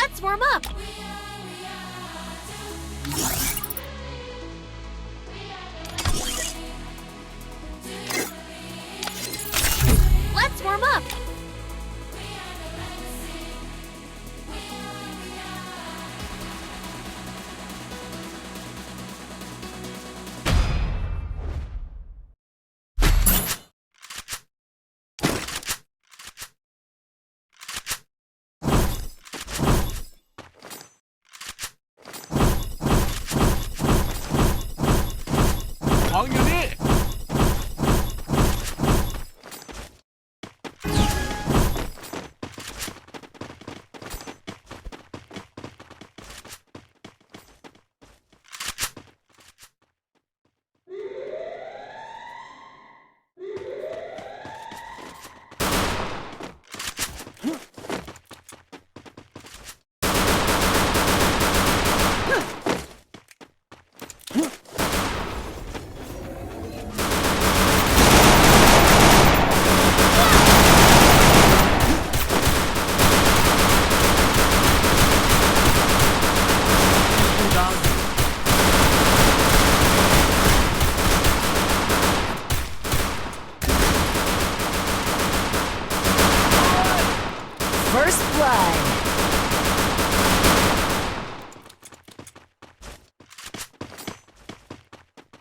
Let's warm up. Let's warm up. Huh?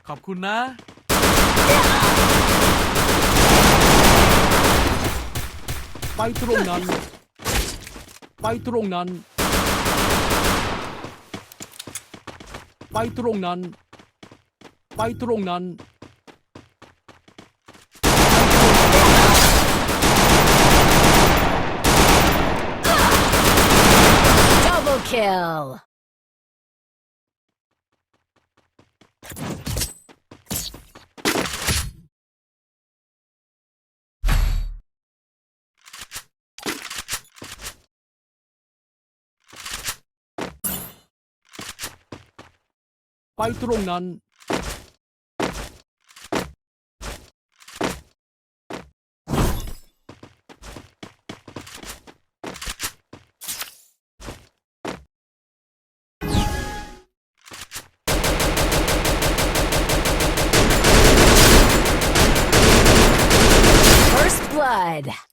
ขอบคุณนะ ไปตรงนั้น ไปตรงนั้น ไปตรงนั้น ไปตรงนั้น Double kill. ไปตรงนั้น First blood.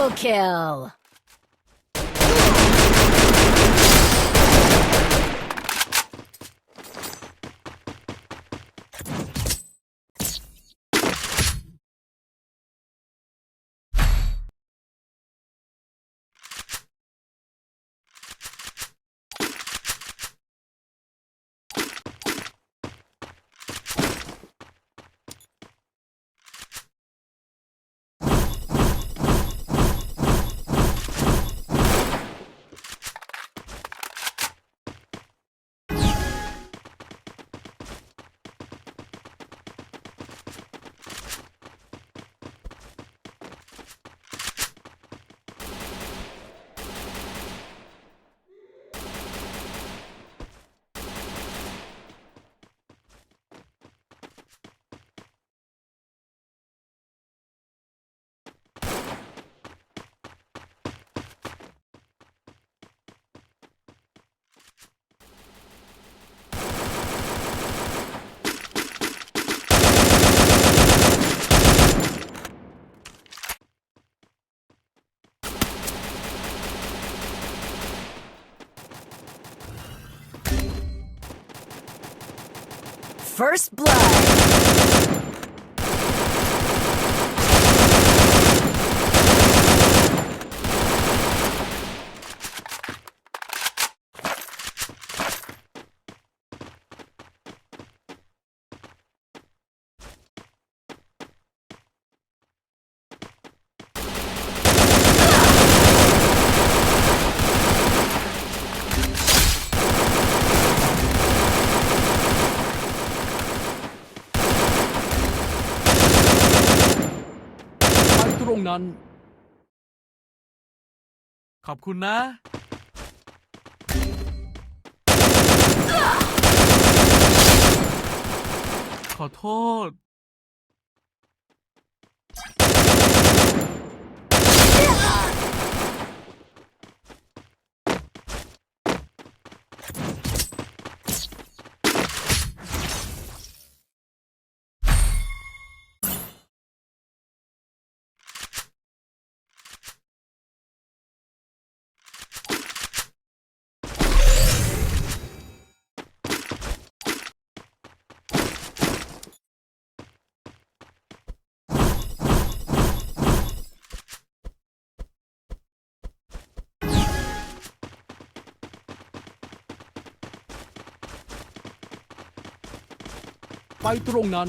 Double kill. First blood. นั้น ขอบคุณนะ ขอโทษ ไปตรงนั้น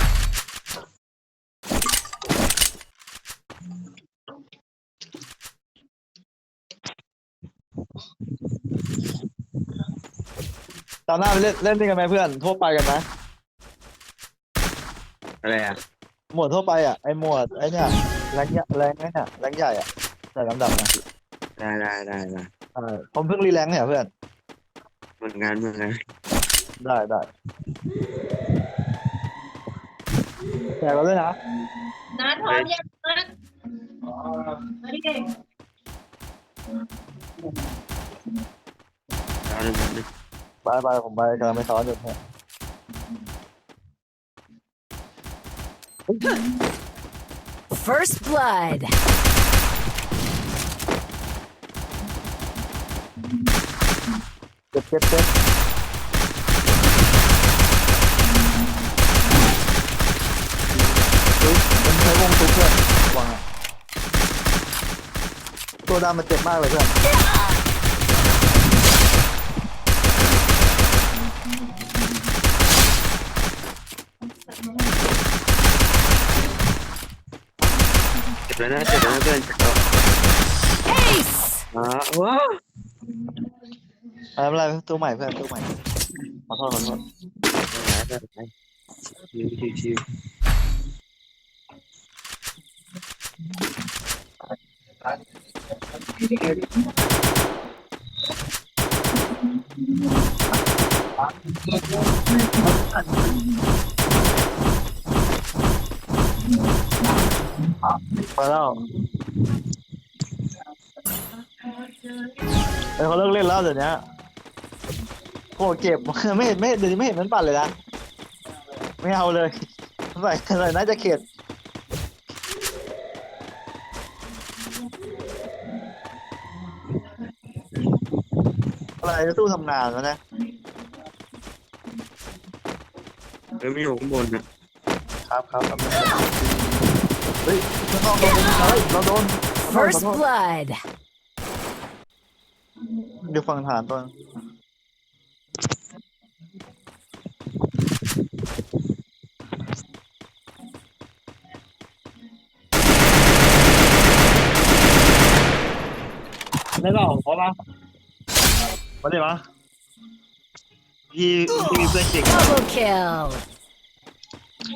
ตอนหน้าไปเล่นเล่นนี่กันไหมเพื่อนทั่วไปกันนะอะไรอะหมวดทั่วไปอะไอหมวดไอเนี่ยแรงใหญ่แรงไอเนี่ยแรงใหญ่อะแต่ลำดับนะได้ได้ได้ได้เออผมเพิ่งรีแรงเนี่ยเพื่อนเหมือนกันเหมือนกันได้ได้แจกเราด้วยนะนัดพร้อมยังนัดมาดิเก่ง เอาเลยมันดิ ไปไปผมไปกำลังไปซ้อนอยู่เนี่ย First blood. เจ็บเจ็บเจ็บเฮ้ยมันใช้วงทุกเพื่อนระวังอะตัวดำมันเจ็บมากเลยเพื่อนเจ็บแล้วนะเจ็บแล้วนะเพื่อนเจ็บแล้ว Ace. อ๋อว้า อะไรไม่เป็นไรตัวใหม่เพื่อนตัวใหม่ขอโทษขอโทษได้ได้ได้ชิวชิวชิวมาแล้วเออเขาเลิกเล่นแล้วเดี๋ยวนี้โอ้เจ็บ ไม่เห็นไม่เห็นเดี๋ยวนี้ไม่เห็นมันปั่นเลยนะ ไม่เอาเลยใส่ใส่น่าจะเข็ดอะไรจะสู้ทำงานวะนะเออไม่อยู่ข้างบนนะครับครับครับ เฮ้ยข้างนอกโดนเฮ้ยเราโดนขอโทษ First ขอโทษ blood. เดี๋ยวฟังฐานตัวไม่เปล่าเพราะว่ามาดิมาพี่พี่มีเพื่อนเก่ง Double kill. เ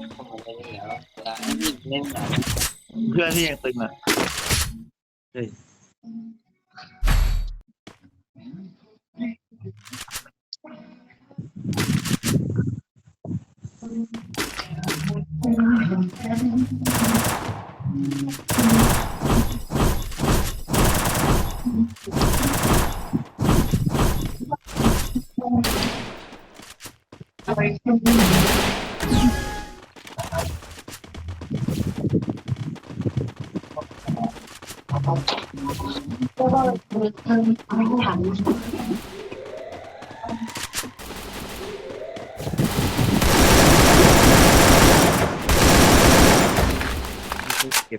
ล่นหนังเพื่อนที่ยังตึงอะเฮ้ ก็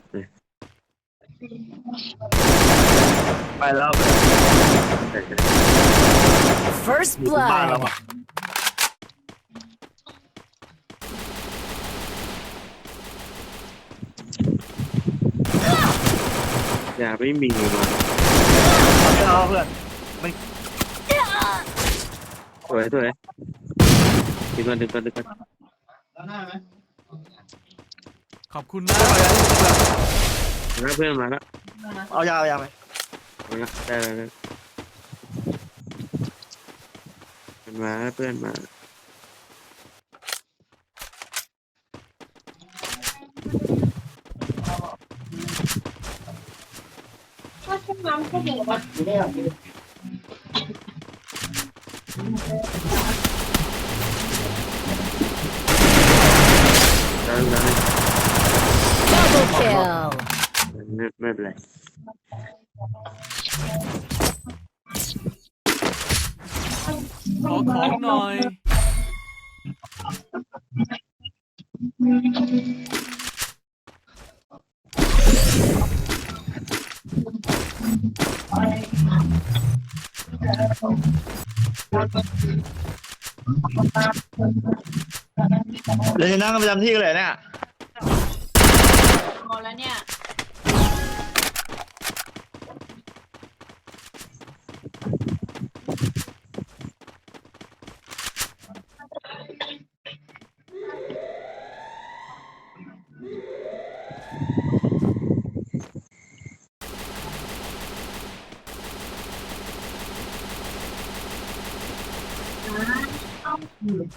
บเลยไปแล้วแต่จะ First อยู่ที่บ้านแล้ว blood. อะอย่าไม่มีมาไม่ เอาเพื่อนสวยสวยดึงก่อนดึงก่อนดึงก่อนขอบคุณนะ มาแล้วเพื่อนมาแล้วเอายาเอายาไปมมาแล้วได้แล้วได้มันมาแล้วเพื่อนมาแล้ว แล้ว Double kill. ไม่ไม่เป็ เดี๋ยวจะนั่งประจำที่กันเลยเนี่ย พอแล้วเนี่ย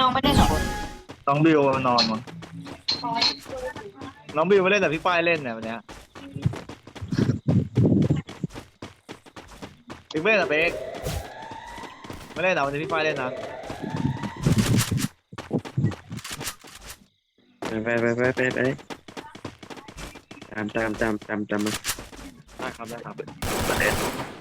น้องไม่ได้เหรอน้องบิวมันนอนมั้งน้องบิวไม่เล่นแต่พี่ป้ายเล่นเนี่ยวันเนี้ยบิ๊กไม่เล่นแต่เบกไม่เล่นแต่วันนี้พี่ป้ายเล่นนะไปไปไปไปไปตามตามตามตามตามมาได้ครับได้ครับ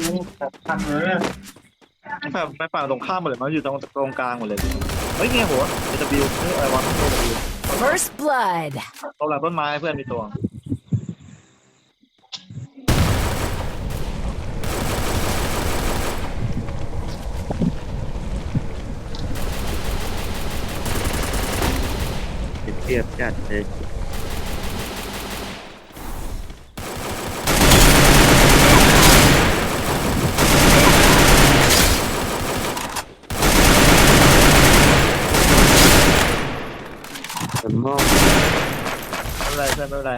คิวแบบแบบไปฝั่งตรงข้ามหมดเลยมันอยู่ตรงตรงกลางหมดเลย เฮ้ยไงหัวเอตบิลนี่อะไรวะ First blood ตรงหลังต้นไม้เพื่อนมีตัว เครียดจัดเลย มอง ไม่เป็นไรเพื่อนไม่เป็นไร